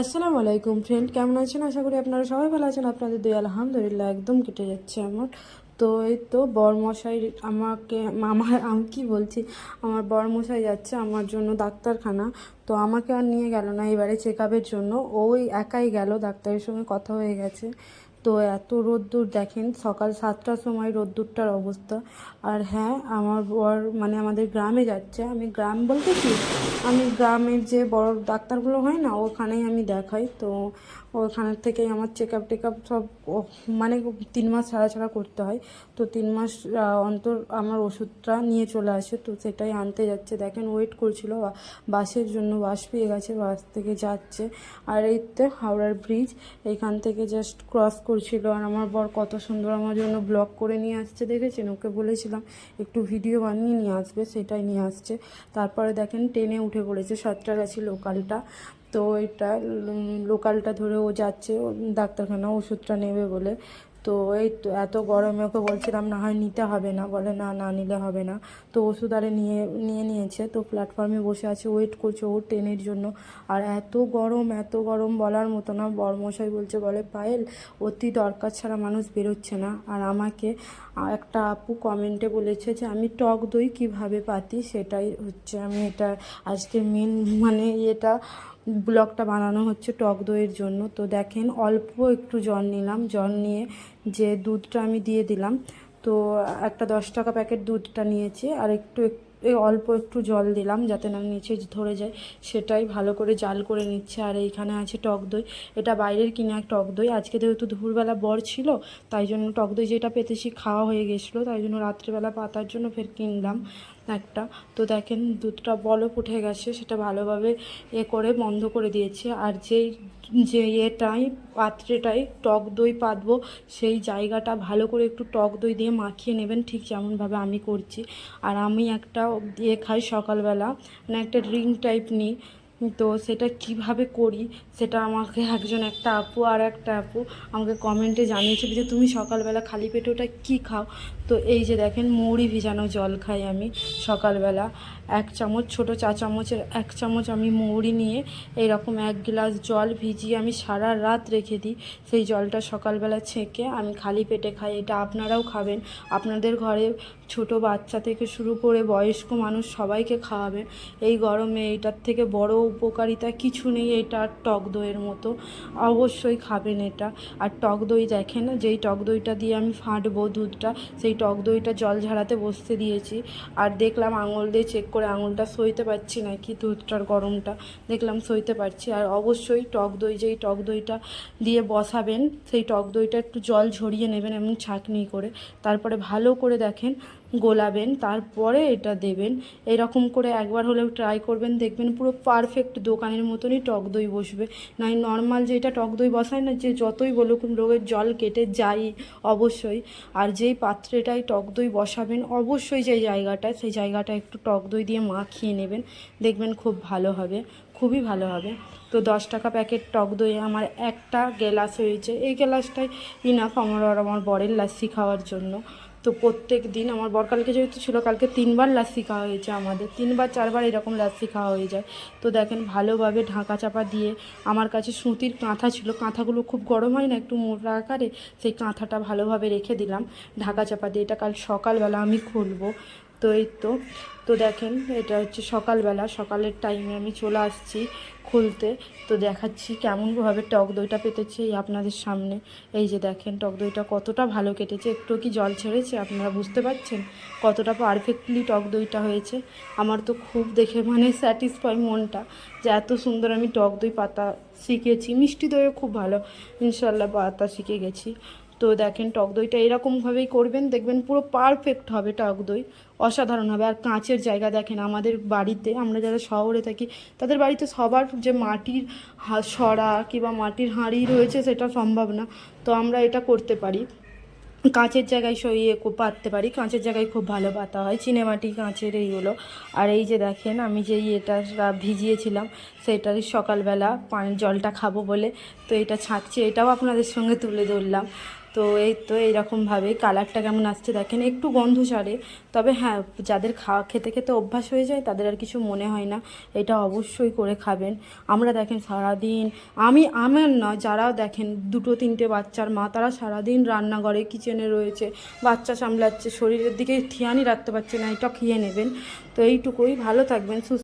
আসসালামু আলাইকুম ফ্রেন্ড কেমন আছেন? আশা করি আপনারা সবাই ভালো আছেন। আপনাদের দুই আলহামদুলিল্লাহ একদম কেটে যাচ্ছে আমার। তো এই তো বরমশাই আমাকে আমার আমি কি বলছি? আমার বরমশাই যাচ্ছে আমার জন্য ডাক্তারখানা। তো আমাকে আর নিয়ে গেল না এবারে চেক আপের জন্য। ওই একাই গেল, ডাক্তারের সঙ্গে কথা হয়ে গেছে। তো এত রোদ্দুর, দেখেন সকাল সাতটার সময় রোদ্দুরটার অবস্থা। আর হ্যাঁ আমার বর মানে আমাদের গ্রামে যাচ্ছে। আমি গ্রাম বলতে কি? আমি গ্রামের যে বড় ডাক্তারগুলো হয় না, ওখানেই আমি দেখাই। তো ওখানের থেকেই আমার চেক আপ টেক আপ সব মানে তিন মাস ছাড়া ছাড়া করতে হয়। তো তিন মাস অন্তর আমার ওষুধটা নিয়ে চলে আসে। তো সেটাই আনতে যাচ্ছে। দেখেন ওয়েট করছিল বাসের জন্য বাস পেয়ে গেছে, বাস থেকে যাচ্ছে। আর এইতে হাওড়ার ব্রিজ এইখান থেকে জাস্ট ক্রস করছিল। আর আমার বর কত সুন্দর আমার জন্য ব্লগ করে নিয়ে আসছে, দেখেছেন? ওকে বলেছিলাম, একটু ভিডিও বানিয়ে নিয়ে আসবে, সেটাই নিয়ে আসছে। তারপরে দেখেন ট্রেনে উঠে পড়েছে সাতটাগাছি লোকালটা তো এটা লোকালটা ধরে ও যাচ্ছে ডাক্তারখানা ওষুধটা নেবে বলে। তো এই তো এত গরমে ওকে বলছিলাম, না হয় নিতে হবে না। বলে, না না নিলে হবে না। তো ওষুধ আরে নিয়ে নিয়ে নিয়েছে। তো প্ল্যাটফর্মে বসে আছে ওয়েট করছে ও ট্রেনের জন্য। আর এত গরম এত গরম বলার মতো না। বরমশাই বলছে, বলে, পায়েল, অতি দরকার ছাড়া মানুষ বেরোচ্ছে না। আর আমাকে একটা আপু কমেন্টে বলেছে যে, আমি টক দই কীভাবে পাতি? সেটাই হচ্ছে, আমি এটা আজকে মেন মানে এটা ব্লগটা বানানো হচ্ছে টক দইয়ের জন্য। তো দেখেন, অল্প একটু জল নিলাম। জল নিয়ে যে দুধটা আমি দিয়ে দিলাম, তো একটা দশ টাকা প্যাকেট দুধটা নিয়েছি। আর একটু এক- এই অল্প একটু জল দিলাম যাতে না নিচে ধরে যায়। সেটাই ভালো করে জাল করে নিচ্ছে। আর এইখানে আছে টক দই। এটা বাইরের কিনা টক দই। আজকে যেহেতু দুপুরবেলা বর ছিল, তাই জন্য টক দই যেটা পেতেছি খাওয়া হয়ে গেছিল। তাই জন্য রাত্রিবেলা পাতার জন্য ফের কিনলাম। একটা। তো দেখেন, দুধটা বলক উঠে গেছে, সেটা ভালোভাবে এ করে বন্ধ করে দিয়েছে। আর যেই, যে ইয়েটাই পাত্রেটাই টক দই পাতবো, সেই জায়গাটা ভালো করে একটু টক দই দিয়ে মাখিয়ে নেবেন, ঠিক যেমনভাবে আমি করছি। আর আমি একটা এ খাই সকালবেলা মানে একটা রিং টাইপ নিই। তো সেটা কীভাবে করি? সেটা আমাকে একজন একটা আপু আর একটা আপু আমাকে কমেন্টে জানিয়েছিল যে, তুমি সকালবেলা খালি পেটে ওটা কী খাও? তো এই যে দেখেন মৌরি ভিজানো জল খাই আমি সকালবেলা। এক চামচ, ছোট চা চামচের এক চামচ আমি মৌরি নিয়ে এইরকম এক গ্লাস জল ভিজিয়ে আমি সারা রাত রেখে দিই। সেই জলটা সকালবেলা ছেঁকে আমি খালি পেটে খাই। এটা আপনারাও খাবেন। আপনাদের ঘরে ছোট বাচ্চা থেকে শুরু করে বয়স্ক মানুষ সবাইকে খাওয়াবেন। এই গরমে এইটার থেকে বড় উপকারিতা কিছু নেই এটা আর টক দইয়ের মতো। অবশ্যই খাবেন এটা। আর টক দই দেখেন যেই টক দইটা দিয়ে আমি ফাটবো দুধটা, সেই টক দইটা জল ঝাড়াতে বসতে দিয়েছি। আর দেখলাম আঙুল দিয়ে চেক করে আঙুলটা সইতে পারছি না কি দুধটার গরমটা। দেখলাম সইতে পারছি। আর অবশ্যই টক দই, যেই টক দইটা দিয়ে বসাবেন, সেই টক দইটা একটু জল ঝরিয়ে নেবেন এবং ছাঁকনি করে। তারপরে ভালো করে দেখেন, গোলাবেন, তারপরে এটা দেবেন। এরকম করে একবার হলেও ট্রাই করবেন, দেখবেন পুরো পারফেক্ট দোকানের মতনই টক দই বসবে। নয় নর্মাল যেটা টক দই বসায় না, যে যতই বলুক লোকের জল কেটে যাই অবশ্যই। আর যেই পাত্রেটায় টক দই বসাবেন, অবশ্যই যে জায়গাটায়, সেই জায়গাটা একটু টক দই দিয়ে মাখিয়ে নেবেন। দেখবেন খুব ভালো হবে, খুবই ভালো হবে। তো দশ টাকা প্যাকেট টক দই, আমার একটা গ্লাস হয়েছে। এই গ্লাসটাই ইনাফ আমার আর আমার বরের লাস্সি খাওয়ার জন্য। তো প্রত্যেক দিন আমার বরকালকে যেহেতু ছিল, কালকে তিনবার লাসি খাওয়া হয়েছে আমাদের। তিনবার, চারবার এরকম লাসি খাওয়া হয়ে যায়। তো দেখেন ভালোভাবে ঢাকা চাপা দিয়ে আমার কাছে সুতির কাঁথা ছিল। কাঁথাগুলো খুব গরম হয় না একটু মোটা আকারে, সেই কাঁথাটা ভালোভাবে রেখে দিলাম। ঢাকা চাপা দিয়ে এটা কাল সকালবেলা আমি খুলবো। তো এই তো তো দেখেন, এটা হচ্ছে সকালবেলা, সকালের টাইমে আমি চলে আসছি খুলতে। তো দেখাচ্ছি কেমনভাবে টক দইটা পেতেছে এই আপনাদের সামনে। এই যে দেখেন, টক দইটা কতটা ভালো কেটেছে। একটু কি জল ছেড়েছে আপনারা বুঝতে পারছেন? কতটা পারফেক্টলি টক দইটা হয়েছে। আমার তো খুব দেখে মানে স্যাটিসফাই মনটা যে এত সুন্দর আমি টক দই পাতা শিখেছি। মিষ্টি দইও খুব ভালো। ইনশাল্লাহ পাতা শিখে গেছি। তো দেখেন টক দইটা এরকমভাবেই করবেন, দেখবেন পুরো পারফেক্ট হবে টক দই। অসাধারণ হবে। আর কাঁচের জায়গা দেখেন আমাদের বাড়িতে, আমরা যারা শহরে থাকি, তাদের বাড়িতে সবার যে মাটির সরা কিংবা মাটির হাঁড়ি রয়েছে সেটা সম্ভব না। তো আমরা এটা করতে পারি। কাঁচের জায়গায় সইয়ে পাততে পারি। কাঁচের জায়গায় খুব ভালো পাতা হয়। চিনেমাটি কাঁচের এইগুলো। আর এই যে দেখেন, আমি যে এটা ভিজিয়েছিলাম, সেটারই সকালবেলা পানির জলটা খাব বলে, তো এটা ছাঁকছি। এটাও আপনাদের সঙ্গে তুলে ধরলাম। তো এই তো এইরকমভাবে কালারটা কেমন আসছে দেখেন, একটু গন্ধ ছাড়ে। তবে হ্যাঁ যাদের খাওয়া, খেতে খেতে অভ্যাস হয়ে যায়, তাদের আর কিছু মনে হয় না। এটা অবশ্যই করে খাবেন। আমরা দেখেন সারাদিন, আমি, আমার নয় যারা দেখেন, দুটো, তিনটে বাচ্চার মা, তারা সারাদিন রান্নাঘরে, কিচেনে রয়েছে, বাচ্চা সামলাচ্ছে, শরীরের দিকে খেয়ালই রাখতে পারছে না, এটা খেয়ে নেবেন। তো এইটুকুই, ভালো থাকবেন, সুস্থ